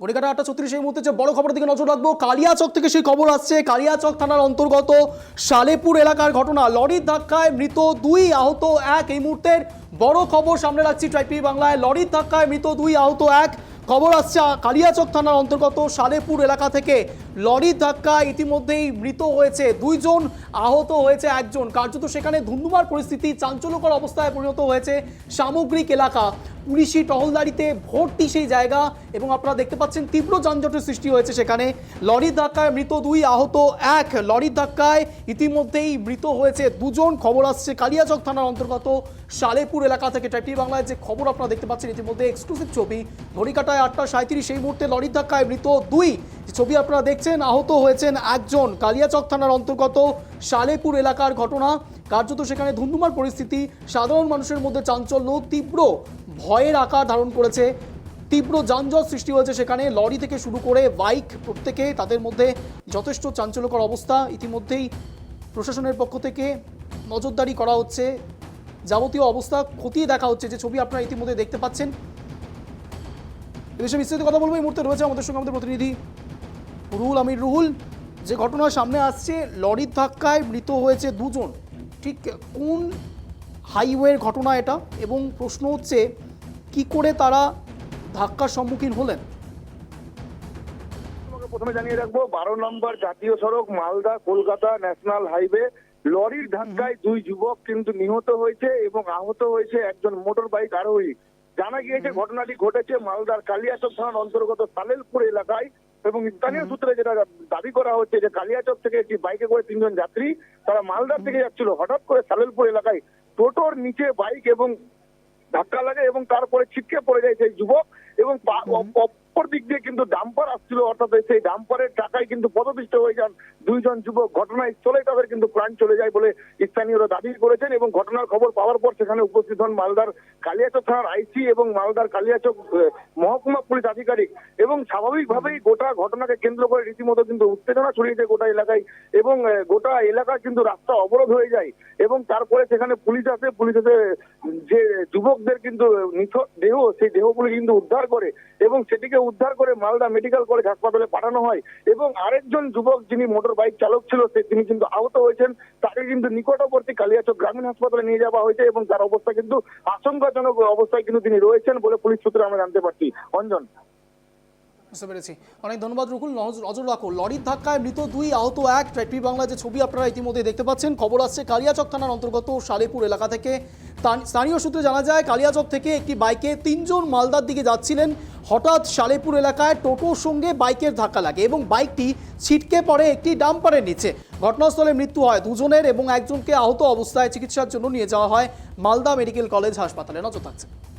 ঘড়িকাটা আটটা ছত্রিশ এই মুহূর্তে যে বড় খবরের দিকে নজর রাখব। কালিয়াচক থেকে সেই খবর আসছে। কালিয়াচক থানার অন্তর্গত সালেপুর এলাকার ঘটনা। লরির ধাক্কায় মৃত দুই আহত এক। এই মুহূর্তের বড় খবর সামনে রাখছি ট্রাইপি বাংলায়। লরির ধাক্কায় মৃত দুই আহত এক। খবর আসছে কালিয়াচক থানার অন্তর্গত সালেপুর এলাকা থেকে। লরির ধাক্কায় ইতিমধ্যেই মৃত হয়েছে দুইজন আহত হয়েছে একজন। কার্যত সেখানে ধুন্ধুমার পরিস্থিতি, চাঞ্চল্যকর অবস্থায় পরিণত হয়েছে সামগ্রিক এলাকা। পুলিশি টহলদারিতে ভর্তি সেই জায়গা এবং আপনারা দেখতে পাচ্ছেন তীব্র যানজটের সৃষ্টি হয়েছে সেখানে। লরির ধাক্কায় মৃত দুই আহত, এক লরির ধাক্কায় ইতিমধ্যেই মৃত হয়েছে দুজন। খবর আসছে কালিয়াচক থানার অন্তর্গত সালেপুর এলাকা থেকে। ট্রাইপি বাংলায় যে খবর আপনারা দেখতে পাচ্ছেন, ইতিমধ্যে এক্সক্লুসিভ ছবি। ঘড়িকাটায় আটটা সাঁত্রিশ সেই মুহূর্তে লরির ধাক্কায় মৃত দুই। ছবি আপনারা দেখছেন, আহত হয়েছেন একজন। কালিয়াচক থানার অন্তর্গত সালেপুর এলাকার ঘটনা। কার্যত সেখানে ধুন্ধুমার পরিস্থিতি। সাধারণ মানুষের মধ্যে চাঞ্চল্য, তীব্র। ভয়ের আকার ধারণ করেছে। তীব্র যানজট সৃষ্টি হয়েছে সেখানে। লরি থেকে শুরু করে বাইক প্রত্যেকে তাদের মধ্যে যথেষ্ট চাঞ্চল্যকর অবস্থা। ইতিমধ্যেই প্রশাসনের পক্ষ থেকে নজরদারি করা হচ্ছে। যাবতীয় অবস্থা খতিয়ে দেখা হচ্ছে যে ছবি আপনারা ইতিমধ্যে দেখতে পাচ্ছেন। এ বিষয়ে বিস্তারিত কথা বলব। এই মুহূর্তে রয়েছে আমাদের সঙ্গে আমাদের প্রতিনিধি রুহুল আমির। রুহুল, যে ঘটনা সামনে আসছে, লরির ধাক্কায় মৃত হয়েছে দুজন। ঠিক কোন হাইওয়ের ঘটনা এটা? এবং প্রশ্ন হচ্ছে কি করে তারা ধাক্কার সম্মুখীন হলেন? প্রথমে জানিয়ে রাখব বারো নম্বর জাতীয় সড়ক মালদা কলকাতা ন্যাশনাল হাইওয়ে। লরির ধাক্কায় দুই যুবক কিন্তু নিহত হয়েছে এবং আহত হয়েছে একজন মোটর বাইক আরোহী। জানা গিয়েছে ঘটনাটি ঘটেছে মালদার কালিয়াচক থানার অন্তর্গত সালেলপুর এলাকায় এবং স্থানীয় সূত্রে যেটা দাবি করা হচ্ছে যে কালিয়াচক থেকে একটি বাইকে করে তিনজন যাত্রী তারা মালদার থেকে যাচ্ছিল। হঠাৎ করে সালেলপুর এলাকায় টোটোর নিচে বাইক এবং ধাক্কা লাগে এবং তারপরে ছিটকে পড়ে যায় সেই যুবক এবং অপর দিক দিয়ে কিন্তু ডাম্পার আসছিল অর্থাৎ সেই ডাম্পারের টাকায় কিন্তু পদপিষ্ট হয়ে যান দুইজন যুবক। ঘটনাস্থলে তাদের কিন্তু প্রাণ চলে যায় বলে স্থানীয়রা দাবি করেছেন এবং ঘটনার খবর পাওয়ার পর সেখানে উপস্থিত হন মালদার কালিয়াচক থানার আইসি এবং মালদার কালিয়াচক মহকুমা পুলিশ আধিকারিক। এবং স্বাভাবিকভাবেই গোটা ঘটনাকে কেন্দ্র করে রীতিমতো কিন্তু উত্তেজনা ছড়িয়েছে গোটা এলাকায় এবং গোটা এলাকা কিন্তু রাস্তা অবরোধ হয়ে যায় এবং তারপরে সেখানে পুলিশ আসে, পুলিশ এসে যে যুবকদের কিন্তু নিথর দেহ, সেই দেহগুলি কিন্তু উদ্ধার করে এবং সেটিকে উদ্ধার করে মালদা মেডিকেল কলেজ হাসপাতালে পাঠানো হয় এবং আরেকজন যুবক যিনি মোটর বাইক চালক ছিল, সে তিনি কিন্তু আহত হয়েছেন। তাকে কিন্তু নিকটবর্তী কালিয়াচক গ্রামীণ হাসপাতালে নিয়ে যাওয়া হয়েছে এবং তার অবস্থা কিন্তু আশঙ্কাজনক অবস্থায় কিন্তু তিনি রয়েছেন বলে পুলিশ সূত্রে আমরা জানতে পারছি। অঞ্জন। বুঝতে পেরেছি। অনেক ধন্যবাদ, রুকুল। নজ- নজর রাখো। লরির ধাক্কায় মৃত দুই, আহত এক। ট্রাইপি বাংলা যে ছবি আপনারা ইতিমধ্যে দেখতে পাচ্ছেন, খবর আসছে কালিয়াচক থানার অন্তর্গত সালেপুর এলাকা থেকে। স্থানীয় সূত্রে জানা যায়, কালিয়াচক থেকে একটি বাইকে তিনজন মালদার দিকে যাচ্ছিলেন। হঠাৎ সালেপুর এলাকায় টোটোর সঙ্গে বাইকের ধাক্কা লাগে এবং বাইকটি ছিটকে পড়ে একটি ডাম্পারের নিচে। ঘটনাস্থলে মৃত্যু হয় দুজনের এবং একজনকে আহত অবস্থায় চিকিৎসার জন্য নিয়ে যাওয়া হয় মালদা মেডিকেল কলেজ হাসপাতালে। নজর থাকছে।